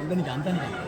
అంతనికి అంతనికి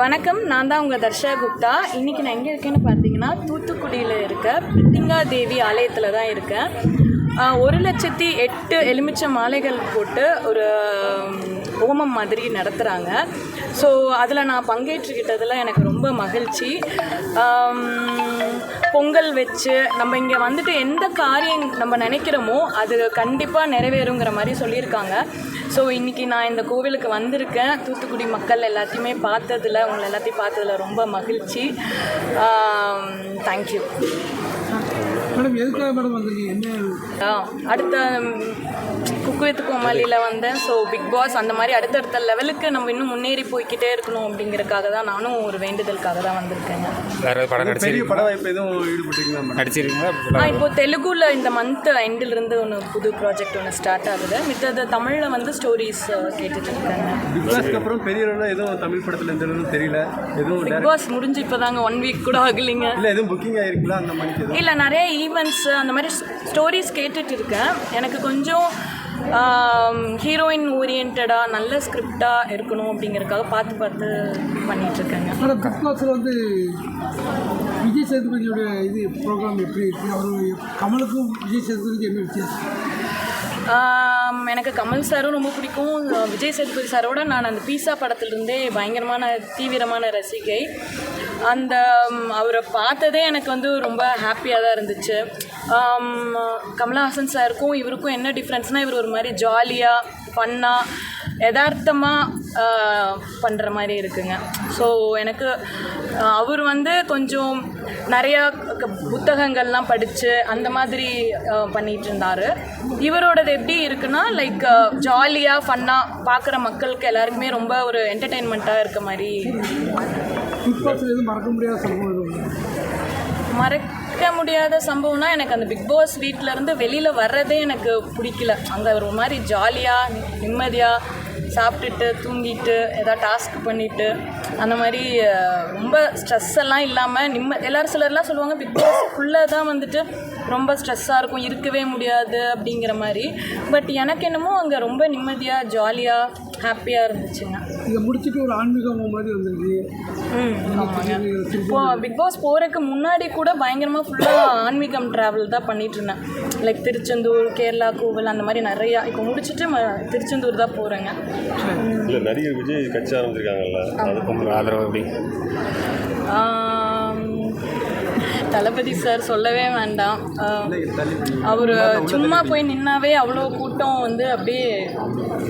வணக்கம் நான் தான் உங்கள் தர்ஷா குப்தா. இன்றைக்கி நான் எங்கே இருக்கேன்னு பார்த்தீங்கன்னா தூத்துக்குடியில் இருக்க பிரித்திங்கா தேவி ஆலயத்தில் தான் இருக்கேன். ஒரு லட்சத்தி எட்டு எலுமிச்சை மாலைகள் போட்டு ஒரு ஹோமம் மாதிரி நடத்துகிறாங்க ஸோ அதில் நான் பங்கேற்றுக்கிட்டதில் எனக்கு ரொம்ப மகிழ்ச்சி. பொங்கல் வச்சு நம்ம இங்கே வந்துட்டு எந்த காரியம் நம்ம நினைக்கிறோமோ அது கண்டிப்பாக நிறைவேறுங்கிற மாதிரி சொல்லியிருக்காங்க. ஸோ இன்றைக்கி நான் இந்த கோவிலுக்கு வந்திருக்கேன். தூத்துக்குடி மக்கள் எல்லாத்தையுமே பார்த்ததில் உங்களை எல்லாத்தையும் பார்த்ததில் ரொம்ப மகிழ்ச்சி. தேங்க்யூ மேடம் எதுக்காக மேடம் வந்திருக்கீங்க? என்ன? அடுத்த குக்கு வித் கோமாளியில் வந்தேன். ஸோ பிக் பாஸ் அந்த மாதிரி அடுத்தடுத்த லெவலுக்கு நம்ம இன்னும் முன்னேறி போய்க்கிட்டே இருக்கணும் அப்படிங்கிறதுக்காக தான் நானும் ஒரு வேண்டுதலுக்காக தான் வந்திருக்கேங்க. வேற படம் பெரிய பட வாய்ப்பு எதுவும் நடிச்சிருக்கீங்களா? இப்போ தெலுங்குல இந்த மந்த் எண்டிலிருந்து ஒன்று புது ப்ராஜெக்ட் ஒன்று ஸ்டார்ட் ஆகுது. மித்தது தமிழில் வந்து ஸ்டோரிஸ் கேட்டுட்டு இருக்காங்க. பிக் பாஸ்க்கு அப்புறம் பெரிய எதுவும் தமிழ் படத்தில் எந்த அளவுக்கு தெரியல. எதுவும் பிக் பாஸ் முடிஞ்சு இப்போ தாங்க ஒன் வீக் கூட ஆகலைங்க. இல்ல எதுவும் புக்கிங் ஆயிருக்குங்களா அந்த மாதிரி இல்லை நிறைய ஈவெண்ட்ஸ் அந்த மாதிரி ஸ்டோரிஸ் கேட்டுட்டு இருக்கேன். எனக்கு கொஞ்சம் ஹீரோயின் ஓரியன்டாக நல்ல ஸ்கிரிப்டாக இருக்கணும் அப்படிங்கறதுக்காக பார்த்து பார்த்து பண்ணிட்டு இருக்கேங்க. மேடம் பிக் பாஸில் வந்து விஜய் சேதுபதியோட இது ப்ரோக்ராம் எப்படி இருக்கு? அவர் கமலுக்கும் விஜய் சேதுபதிக்கு என்ன வித்தியாசம்? எனக்கு கமல் சாரும் ரொம்ப பிடிக்கும். விஜய் சேதுபதி சாரோட நான் அந்த பீஸா படத்துலேருந்தே பயங்கரமான தீவிரமான ரசிகை. அந்த அவரை பார்த்ததே எனக்கு வந்து ரொம்ப ஹாப்பியாக தான் இருந்துச்சு. கமலஹாசன் சாருக்கும் இவருக்கும் என்ன டிஃப்ரென்ஸ்னால் இவர் ஒரு மாதிரி ஜாலியாக ஃபன்னாக யதார்த்தமாக பண்ணுற மாதிரி இருக்குங்க. ஸோ எனக்கு அவர் வந்து கொஞ்சம் நிறையா புத்தகங்கள்லாம் படித்து அந்த மாதிரி ஆஹ், பண்ணிட்டு இருந்தார் இவரோடது எப்படி இருக்குன்னா லைக் ஜாலியாக ஃபன்னாக பார்க்குற மக்களுக்கு எல்லாருக்குமே ரொம்ப ஒரு என்டர்டெயின்மெண்ட்டாக இருக்க மாதிரி. மறக்க மறக்க முடியாத சம்பவம்னா எனக்கு அந்த பிக் பாஸ் வீட்டிலேருந்து வெளியில் வர்றதே எனக்கு பிடிக்கல. அங்கே ஒரு மாதிரி ஜாலியாக நிம்மதியாக சாப்பிட்டுட்டு தூங்கிட்டு ஏதாவது டாஸ்க் பண்ணிட்டு அந்த மாதிரி ரொம்ப ஸ்ட்ரெஸ் எல்லாம் இல்லாமல் நிம்ம எல்லாரும் சிலர்லாம் சொல்லுவாங்க பிக் பாஸ்க்குள்ளே தான் வந்துட்டு ரொம்ப ஸ்ட்ரெஸ்ஸாக இருக்கும் இருக்கவே முடியாது அப்படிங்கிற மாதிரி. பட் எனக்கு என்னமோ அங்கே ரொம்ப நிம்மதியாக ஜாலியாக ஹாப்பியாக இருந்துச்சுங்க. இதை முடிச்சுட்டு ஒரு ஆன்மீகம் மாதிரி வந்திருக்கு ம். ஆமாங்க இப்போ பிக் பாஸ் போகிறதுக்கு முன்னாடி கூட பயங்கரமாக ஃபுல்லாக ஆன்மீகம் ட்ராவல் தான் பண்ணிட்டு இருந்தேன். லைக் திருச்செந்தூர் கேரளா கோவில் அந்த மாதிரி நிறையா. இப்போ முடிச்சுட்டு திருச்செந்தூர் தான் போகிறேங்க இல்லை நடிகர் விஜய் கட்சி ஆரம்பிச்சிருக்காங்கல்ல. அது உங்களுக்கு ஆதரவு எப்படி தளபதி சார் சொல்லவே வேண்டாம். அவர் சும்மா போய் நின்னாவே அவ்வளோ கூட்டம் வந்து அப்படியே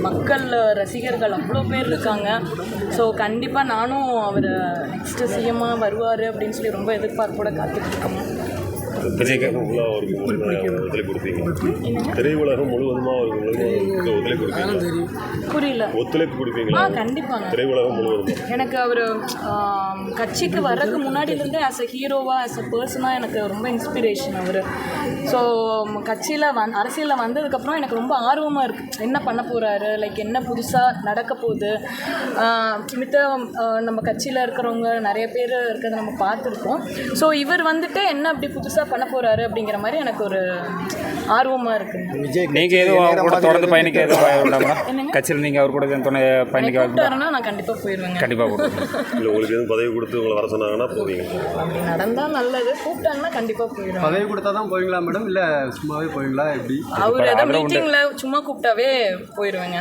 மக்கள் ரசிகர்கள் அவ்வளோ பேர் இருக்காங்க. ஸோ கண்டிப்பாக நானும் அவர் நெக்ஸ்ட்டு சிஎம்மாக வருவார் அப்படின்னு சொல்லி ரொம்ப எதிர்பார்ப்போட காத்துட்ருக்கோம் திரையுலகம் ஃபுல்லாக அவருக்கு முழுமையாக ஒத்துழைப்பு கொடுப்பீங்க திரையுலகம் முழுவதுமாக அவருக்கு ஒத்துழைப்பு கொடுப்பீங்க புரியல. ஒத்துழைப்பு கொடுப்பீங்களா? கண்டிப்பாங்க. திரையுலகம் முழுவதும்? எனக்கு அவர் கட்சிக்கு வர்றதுக்கு முன்னாடியிலேருந்தே ஆஸ் அ ஹீரோவாக ஆஸ் அ பர்சனாக எனக்கு ரொம்ப இன்ஸ்பிரேஷன் அவர். ஸோ கட்சியில் வந் அரசியலில் வந்ததுக்கப்புறம் எனக்கு ரொம்ப ஆர்வமாக இருக்குது என்ன பண்ண போகிறாரு லைக் என்ன புதுசாக நடக்க போகுது? மித்த நம்ம கட்சியில் இருக்கிறவங்க நிறைய பேர் இருக்கிறத நம்ம பார்த்துருக்கோம் ஸோ இவர் வந்துட்டு என்ன அப்படி புதுசாக பண்ண போகிறாரு அப்படிங்கிற மாதிரி எனக்கு ஒரு ஆர்வமாக இருக்குங்க விஜய் நீங்கள் எதுவும் அவர் கூட தொடர்ந்து பயணிக்க எதுவும்? கட்சியில் நீங்கள் அவர் கூட துணை பயணிக்க கூப்பிட்டாருன்னா நான் கண்டிப்பாக போயிடுவேங்க கண்டிப்பாக கொடுக்கும் இல்லை உங்களுக்கு எதுவும் பதவி கொடுத்து உங்களை வர சொன்னாங்கன்னா போவீங்க. அப்படி நடந்தால் நல்லது. கூப்பிட்டாங்கன்னா கண்டிப்பாக போயிடுவேன் பதவி கொடுத்தா தான் போவீங்களா மேடம் இல்லை சும்மாவே போவீங்களா? எப்படி? அவர் ஏதோ. மீட்டிங்கில் சும்மா கூப்பிட்டாவே போயிடுவேங்க